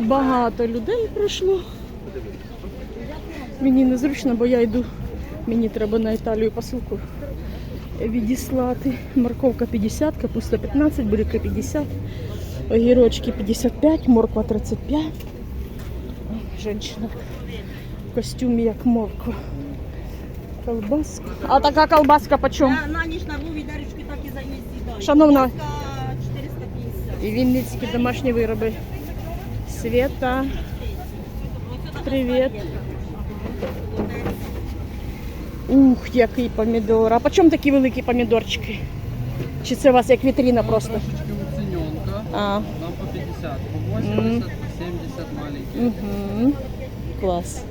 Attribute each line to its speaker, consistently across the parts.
Speaker 1: Багато людей прийшло. Мені незручно, бо я йду. Мені треба на Італію посилку відіслати. Морковка 50, капуста 15, буряки 50, огірочки 55, морква 35. Женщина в костюмі як морква. Колбаска. А така колбаска почем?
Speaker 2: На, на ніч на Львові дарочки так і замісті.
Speaker 1: Шановна.
Speaker 2: 450.
Speaker 1: І вінницькі домашні вироби. Света. Привіт. Ух, який помідор. А по чому такі великі помідорчики? Чи це у вас як вітрина просто?
Speaker 3: Трошечки уцененка.
Speaker 1: А,
Speaker 3: Нам по 50, по 80, по 70 маленькие.
Speaker 1: угу. Клас.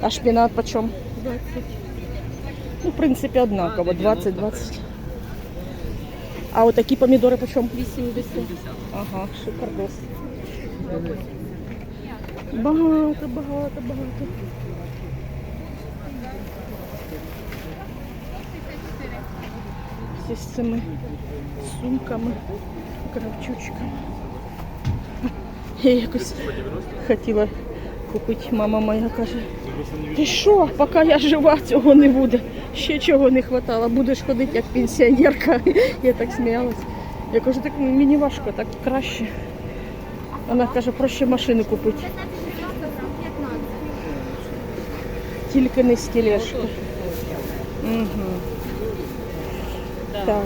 Speaker 1: А шпінат по чому? 20. Ну, в принципі, однаково. 20-20. А отакі помідори по чому? 80.
Speaker 3: 70.
Speaker 1: Ага, шикардос. Багато, багато, багато. Всі з цими сумками, кравчучками. Я якось хотіла купити. Мама моя каже, ти що, поки я жива, цього не буде. Ще чого не вистачало. Будеш ходити як пенсіонерка. Я так сміялась. Я кажу, так мені важко, так краще. Вона каже, проще машину купити. Тільки не з. Угу. Так.